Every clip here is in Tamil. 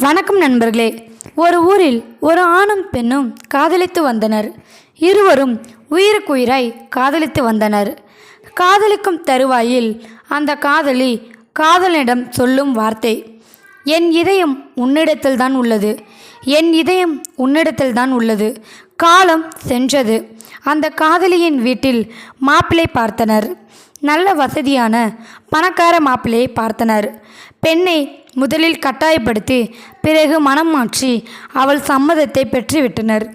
வணக்கம் நண்பர்களே. ஒரு ஊரில் ஒரு ஆணும் பெண்ணும் காதலித்து வந்தனர். இருவரும் உயிருக்குயிராய் காதலித்து வந்தனர். காதலிக்கும் தருவாயில் அந்த காதலி காதலனிடம் சொல்லும் வார்த்தை என் இதயம் உன்னிடத்தில்தான் உள்ளது. என் இதயம் உன்னிடத்தில்தான் உள்ளது. காலம் சென்றது அந்த காதலியின் வீட்டில் மாப்பிள்ளை பார்த்தனர். நல்ல வசதியான பணக்கார மாப்பிள்ளையை பார்த்தனர். பெண்ணை முதலில் கட்டாயப்படுத்தி பிறகு மனம் மாற்றி அவள் சம்மதத்தை பெற்றுவிட்டனர்.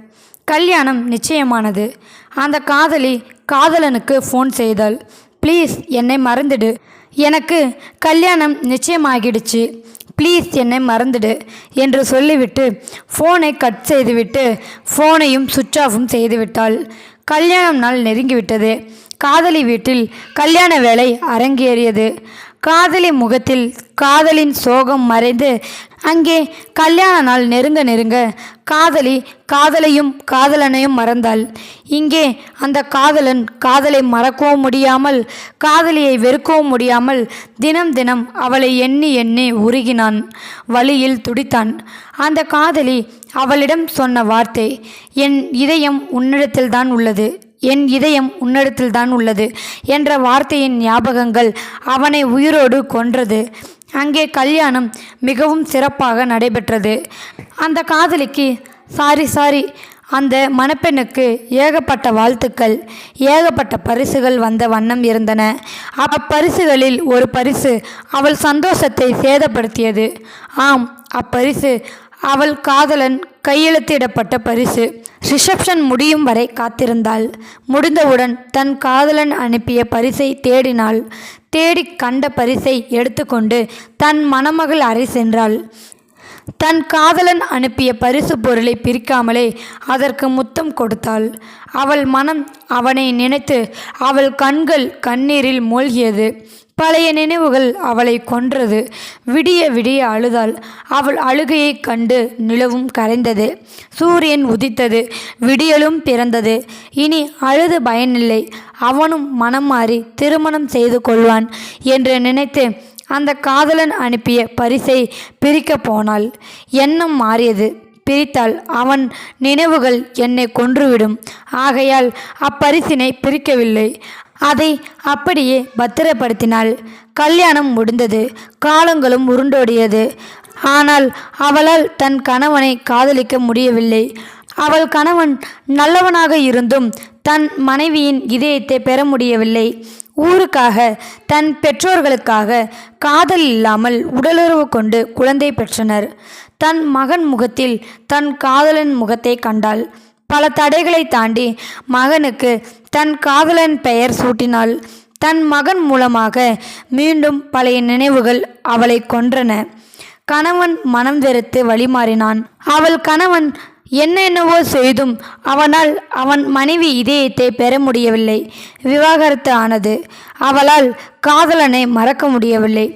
கல்யாணம் நிச்சயமானது. அந்த காதலி காதலனுக்கு ஃபோன் செய்தாள். ப்ளீஸ் என்னை மறந்துடு. எனக்கு கல்யாணம் நிச்சயமாகிடுச்சு. ப்ளீஸ் என்னை மறந்துடு என்று சொல்லிவிட்டு ஃபோனை கட் செய்துவிட்டு ஃபோனையும் சுவிட்ச் ஆஃபும் செய்துவிட்டாள். கல்யாணம் நாள் நெருங்கிவிட்டது. காதலி வீட்டில் கல்யாண வேலை அரங்கேறியது. காதலி முகத்தில் காதலின் சோகம் மறைந்து அங்கே கல்யாண நாள் நெருங்க நெருங்க காதலி காதலையும் காதலனையும் மறந்தாள். இங்கே அந்த காதலன் காதலை மறக்கவும் முடியாமல் காதலியை வெறுக்கவும் முடியாமல் தினம் தினம் அவளை எண்ணி எண்ணி உருகினான் வழியில் துடித்தான். அந்த காதலி அவளிடம் சொன்ன வார்த்தை என் இதயம் உன்னிடத்தில்தான் உள்ளது. என் இதயம் உன்னிடத்தில்தான் உள்ளது என்ற வார்த்தையின் ஞாபகங்கள் அவனை உயிரோடு கொன்றது. அங்கே கல்யாணம் மிகவும் சிறப்பாக நடைபெற்றது. அந்த காதலிக்கு சாரி சாரி அந்த மணப்பெண்ணுக்கு ஏகப்பட்ட வாழ்த்துக்கள் ஏகப்பட்ட பரிசுகள் வந்த வண்ணம் இருந்தன. அப்பரிசுகளில் ஒரு பரிசு அவள் சந்தோஷத்தை சேதப்படுத்தியது. ஆம் அப்பரிசு அவள் காதலன் கையெழுத்திடப்பட்ட பரிசு. ரிசப்ஷன் முடியும் வரை காத்திருந்தாள். முடிந்தவுடன் தன் காதலன் அனுப்பிய பரிசை தேடினாள். தேடி கண்ட பரிசை எடுத்துக்கொண்டு தன் மணமகள் அறை சென்றாள். தன் காதலன் அனுப்பிய பரிசு பொருளை பிரிக்காமலே அதற்கு முத்தம் கொடுத்தாள். அவள் மனம் அவனை நினைத்து அவள் கண்கள் கண்ணீரில் மூழ்கியது. பழைய நினைவுகள் அவளை கொன்றது. விடிய விடிய அழுதாள். அவள் அழுகையைக் கண்டு நிலவும் கரைந்தது. சூரியன் உதித்தது. விடியலும் பிறந்தது. இனி அழுது பயனில்லை. அவனும் மனம் மாறி திருமணம் செய்து கொள்வான் என்று நினைத்து அந்த காதலன் அனுப்பிய பரிசை பிரிக்கப் போனாள். எண்ணம் மாறியது. பிரித்தால் அவன் நினைவுகள் என்னை கொன்றுவிடும். ஆகையால் அப்பரிசினை பிரிக்கவில்லை. அதை அப்படியே பத்திரப்படுத்தினாள். கல்யாணம் முடிந்தது. காலங்களும் உருண்டோடியது. ஆனால் அவளால் தன் கணவனை காதலிக்க முடியவில்லை. அவள் கணவன் நல்லவனாக இருந்தும் தன் மனைவியின் இதயத்தை பெற முடியவில்லை. ஊருக்காக தன் பெற்றோர்களுக்காக காதல் இல்லாமல் உடலுறவு கொண்டு குழந்தை பெற்றனர். தன் மகன் முகத்தில் தன் காதலன் முகத்தை கண்டாள். பல தடைகளை தாண்டி மகனுக்கு தன் காதலன் பெயர் சூட்டினாள். தன் மகன் மூலமாக மீண்டும் பழைய நினைவுகள் அவளை கொன்றன. கணவன் மனம் வெறுத்து வழிமாறினான். அவள் கணவன் என்னென்னவோ செய்தும் அவனால் அவன் மனைவி இதயத்தை பெற முடியவில்லை. விவாகரத்து ஆனது. அவளால் காதலனை மறக்க முடியவில்லை.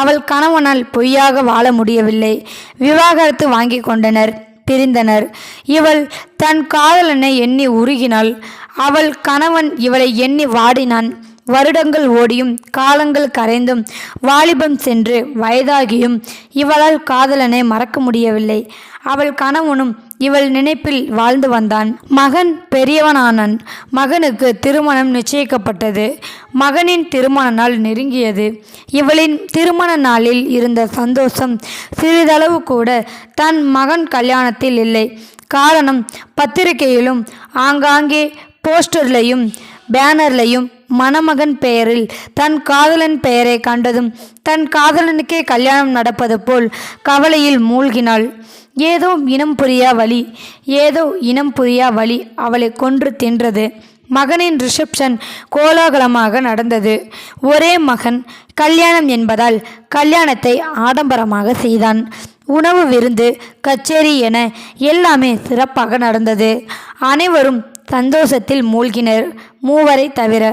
அவள் கணவனால் பொய்யாக வாழ முடியவில்லை. விவாகரத்து வாங்கி கொண்டனர். பிரிந்தனர். இவள் தன் காதலனை எண்ணி உருகினாள். அவள் கணவன் இவளை எண்ணி வாடினான். வருடங்கள் ஓடியும் காலங்கள் கரைந்தும் வாலிபம் சென்று வயதாகியும் இவளால் காதலனை மறக்க முடியவில்லை. அவள் கணவனும் இவள் நினைப்பில் வாழ்ந்து வந்தான். மகன் பெரியவனானன். மகனுக்கு திருமணம் நிச்சயிக்கப்பட்டது. மகனின் திருமண நாள் நெருங்கியது. இவளின் திருமண நாளில் இருந்த சந்தோஷம் சிறிதளவு கூட தன் மகன் கல்யாணத்தில் இல்லை. காரணம் பத்திரிகையிலும் ஆங்காங்கே போஸ்டர்லையும் பேனர்லையும் மணமகன் பெயரில் தன் காதலன் பெயரை கண்டதும் தன் காதலனுக்கே கல்யாணம் நடப்பது போல் கவலையில் மூழ்கினாள். ஏதோ இனம் புரியா வழி ஏதோ இனம் புரியா வழி அவளை கொன்று தின்றது. மகனின் ரிசப்ஷன் கோலாகலமாக நடந்தது. ஒரே மகன் கல்யாணம் என்பதால் கல்யாணத்தை ஆடம்பரமாக செய்தான். உணவு விருந்து கச்சேரி என எல்லாமே சிறப்பாக நடந்தது. அனைவரும் சந்தோஷத்தில் மூழ்கினர் மூவரை தவிர.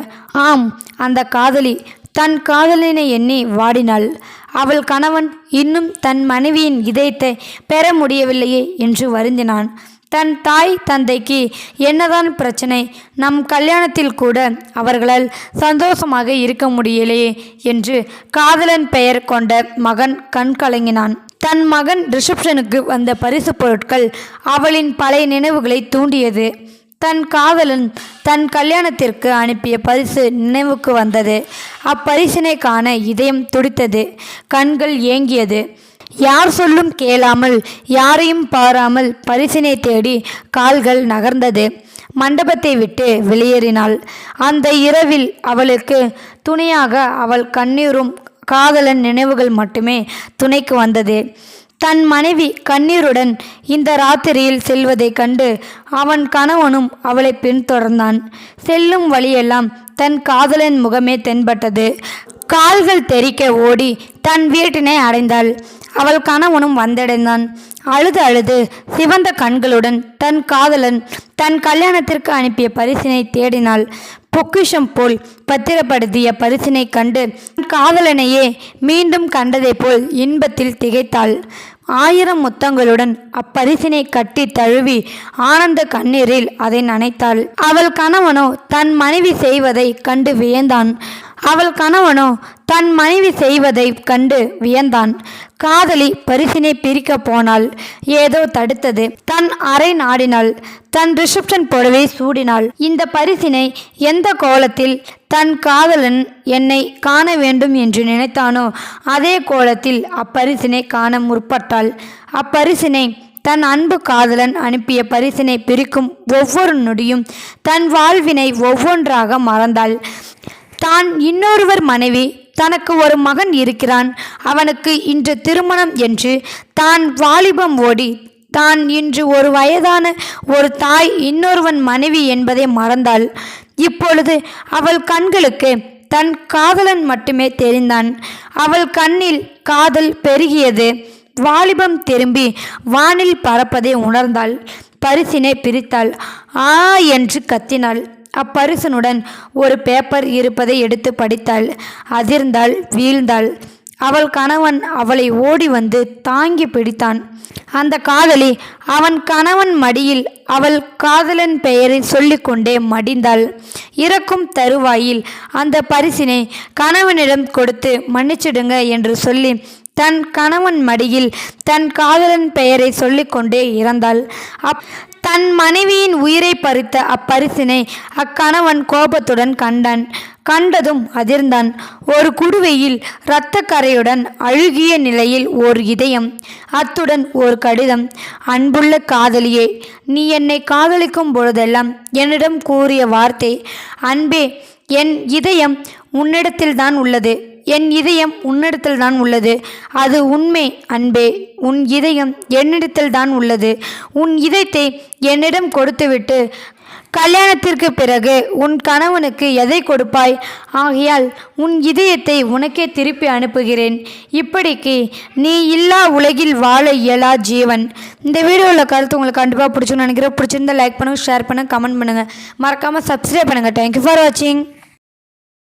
ஆம் அந்த காதலி தன் காதலினை எண்ணி வாடினாள். அவள் கணவன் இன்னும் தன் மனைவியின் இதயத்தை பெற முடியவில்லையே என்று வருந்தினான். தன் தாய் தந்தைக்கு என்னதான் பிரச்சனை நம் கல்யாணத்தில் கூட அவர்களால் சந்தோஷமாக இருக்க முடியலையே என்று காதலன் பெயர் கொண்ட மகன் கண் கலங்கினான். தன் மகன் ரிசப்ஷனுக்கு வந்த பரிசு பொருட்கள் அவளின் பழைய நினைவுகளை தூண்டியது. தன் காதலன் தன் கல்யாணத்திற்கு அனுப்பிய பரிசு நினைவுக்கு வந்தது. அப்பரிசினை காண இதயம் துடித்தது. கண்கள் ஏங்கியது. யார் சொல்லும் கேளாமல் யாரையும் பாராமல் பரிசினை தேடி கால்கள் நகர்ந்தது. மண்டபத்தை விட்டு வெளியேறினாள். அந்த இரவில் அவளுக்கு துணையாக அவள் கண்ணீரும் காதலன் நினைவுகள் மட்டுமே துணைக்கு வந்தது. தன் மனைவி கண்ணீருடன் இந்த ராத்திரியில் செல்வதைக் கண்டு அவன் கணவனும் அவளை பின்தொடர்ந்தான். செல்லும் வழியெல்லாம் தன் காதலன் முகமே தென்பட்டது. கால்கள் தெறிக்க ஓடி தன் வீட்டினை அடைந்தாள். அவள் கணவனும் வந்தடைந்தான். அழுது அழுது சிவந்த கண்களுடன் தன் காதலன் தன் கல்யாணத்திற்கு அனுப்பிய பரிசினை தேடினாள். பொக்கிஷம் போல் பத்திரப்படுத்திய பரிசினை கண்டு காதலனையே மீண்டும் கண்டதைப் போல் இன்பத்தில் திகைத்தாள். ஆயிரம் முத்தங்களுடன் அப்பரிசினை கட்டி தழுவி ஆனந்த கண்ணீரில் அதை நனைத்தாள். அவள் கணவனோ தன் மனைவி செய்வதை கண்டு வியந்தான். அவள் கணவனோ தன் மனைவி செய்வதை கண்டு வியந்தான். காதலி பரிசினை பிரிக்க போனாள். ஏதோ தடுத்தது. தன் அறை நாடினாள். தன் ரிசப்ஷன் புடவை சூடினாள். இந்த பரிசினை எந்த கோலத்தில் தன் காதலன் என்னை காண வேண்டும் என்று நினைத்தானோ அதே கோலத்தில் அப்பரிசினை காண முற்பட்டாள். அப்பரிசினை தன் அன்பு காதலன் அனுப்பிய பரிசினை பிரிக்கும் ஒவ்வொரு நொடியும் தன் வாழ்வினை ஒவ்வொன்றாக மறந்தாள். தான் இன்னொருவர் மனைவி தனக்கு ஒரு மகன் இருக்கிறான். அவனுக்கு இன்று திருமணம் என்று தான் வாலிபம் ஓடி தான் இன்று ஒரு வயதான ஒரு தாய் இன்னொருவன் மனைவி என்பதை மறந்தாள். இப்பொழுது அவள் கண்களுக்கு தன் காதலன் மட்டுமே தெரிந்தான். அவள் கண்ணில் காதல் பெருகியது. வாலிபம் திரும்பி வானில் பறப்பதை உணர்ந்தாள். பரிசினை பிரித்தாள். ஆ என்று கத்தினாள். அப்பரிசனுடன் ஒரு பேப்பர் இருப்பதை எடுத்து படித்தாள். அதிர்ந்தாள் வீழ்ந்தாள். அவள் கணவன் அவளை ஓடி வந்து தாங்கி பிடித்தான். அந்த காதலி அவன் கணவன் மடியில் அவள் காதலன் பெயரை சொல்லிக்கொண்டே மடிந்தாள். இறக்கும் தருவாயில் அந்த பரிசினை கணவனிடம் கொடுத்து மன்னிச்சிடுங்க என்று சொல்லி தன் கணவன் மடியில் தன் காதலன் பெயரை சொல்லிக்கொண்டே இறந்தாள். அப் தன் மனைவியின் உயிரை பறித்த அப்பரிசினை அக்கணவன் கோபத்துடன் கண்டான். கண்டதும் அதிர்ந்தான். ஒரு குடுவையில் இரத்தக்கரையுடன் அழுகிய நிலையில் ஓர் இதயம். அத்துடன் ஒரு கடிதம். அன்புள்ள காதலியே நீ என்னை காதலிக்கும் பொழுதெல்லாம் என்னிடம் கூறிய வார்த்தை அன்பே என் இதயம் உன்னிடத்தில்தான் உள்ளது. என் இதயம் உன்னிடத்தில் தான் உள்ளது. அது உண்மை அன்பே. உன் இதயம் என்னிடத்தில் தான் உள்ளது. உன் இதயத்தை என்னிடம் கொடுத்துவிட்டு கல்யாணத்திற்கு பிறகு உன் கணவனுக்கு எதை கொடுப்பாய்? ஆகையால் உன் இதயத்தை உனக்கே திருப்பி அனுப்புகிறேன். இப்படிக்கு நீ இல்லா உலகில் வாழ இயலா ஜீவன். இந்த வீடியோவில் கருத்து உங்களுக்கு கண்டிப்பாக பிடிச்சுன்னு நினைக்கிறேன். பிடிச்சிருந்தா லைக் பண்ணுங்கள் ஷேர் பண்ணுங்கள் கமெண்ட் பண்ணுங்கள் மறக்காமல் சப்ஸ்கிரைப் பண்ணுங்கள் தேங்க்யூ ஃபார் வாட்சிங்